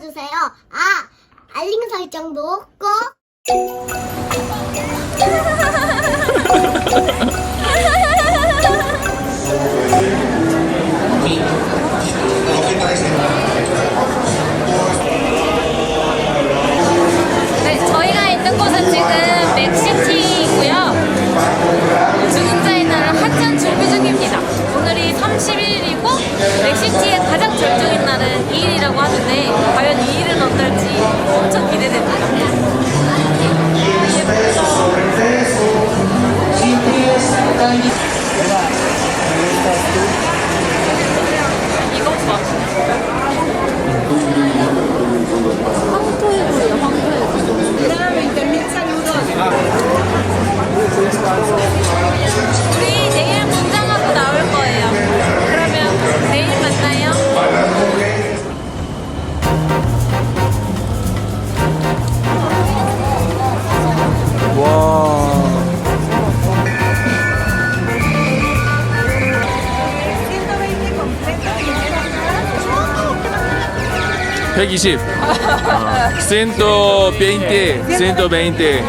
눌러주세요. 아, 알림 설정도 꼭. 네, 저희가 있는 곳은 지금 맥시티이고요. 중흥자의 날을 한참 준비 중입니다. 오늘이 31일이고 맥시티의 가장 절정인 날은 (120) 센터 베인테 센터 베인테.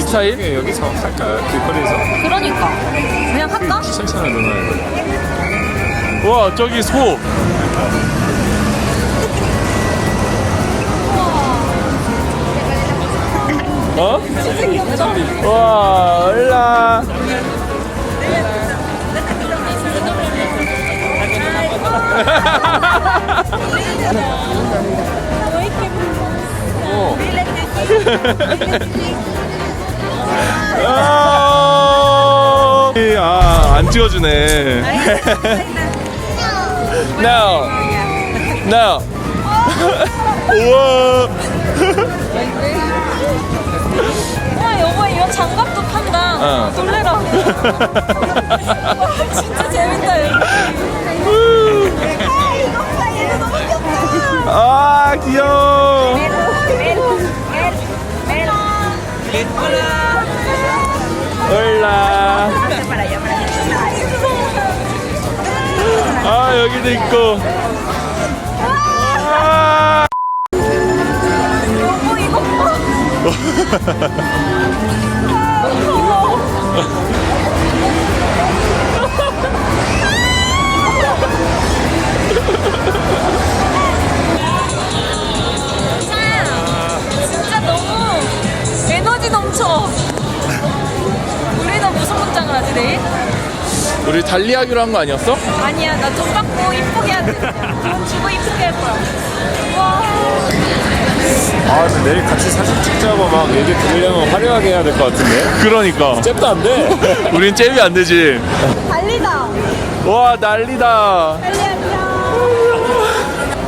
스타일? 여기서 할까? 길거리에서. 그러니까. 그냥 할까? 천천히 누나 와 저기 소. 어? 와 올라 아, 안 찍어주네. No. No. 우와. 와 여보 이런 장갑도 판다. 어. 놀래라. 진짜 재밌다 여기. 여기도 있고. 아. 이거 봐. 진짜 너무 에너지 넘쳐. 우리 달리하기로 한 거 아니었어? 아니야 나 돈 받고 이쁘게 하지. 돈 주고 이쁘게 할 거야. 와. 아 근데 내일 같이 사진 찍자고 막 얘기 들으려면 화려하게 해야 될 것 같은데 그러니까. 잽도 안돼 우린 잽이 안 되지. 달리다. 와, 난리다. 달리 안녕.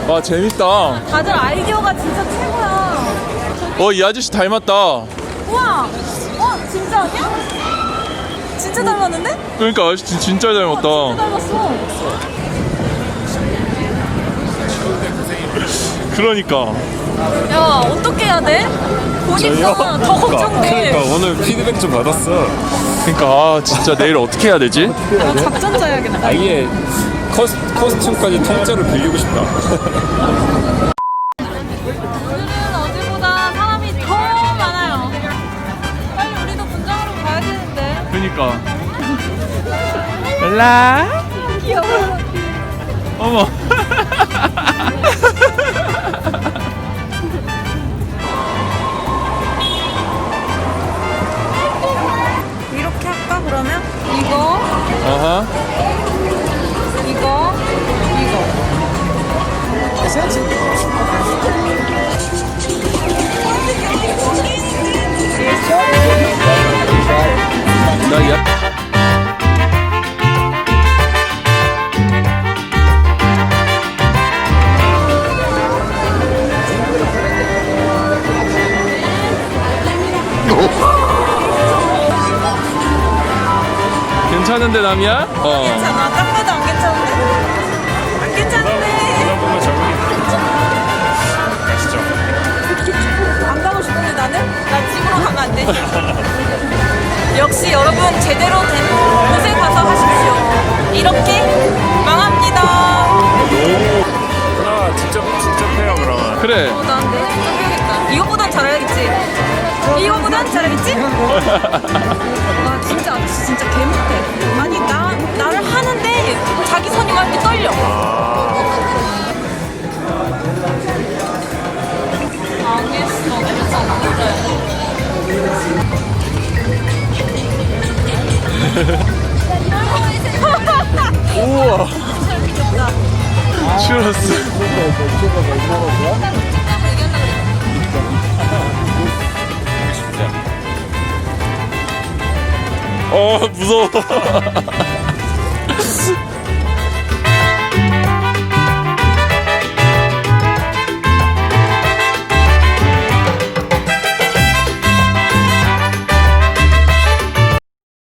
와, 재밌다. 다들 아이디어가 진짜 최고야. 어, 이 아저씨 닮았다. 우와. 어 진짜 아니야? 진짜 닮았는데? 그러니까 아저씨 진- 진짜 닮았다. 닮았어. 그러니까. 야 어떻게 해야 돼? 보니까 더 걱정돼. 그러니까 오늘 피드백 좀 받았어 그러니까 아, 진짜 내일 어떻게 해야 되지? 나 작전 짜야겠다. 아예 커스, 코스튬까지 통째로 빌리고 싶다 그러니까. 올라. 귀여워. 어머. 이렇게 할까 그러면? 이거, 아하. 이거, 이거. 나 괜찮은데 남이야? 어. 괜찮아. 딱봐 와 진짜 아저씨 진짜 개 못해. 아니 나 나를 하는데 자기 선임할 때 떨려. 알겠어. 우와. 어 무서워.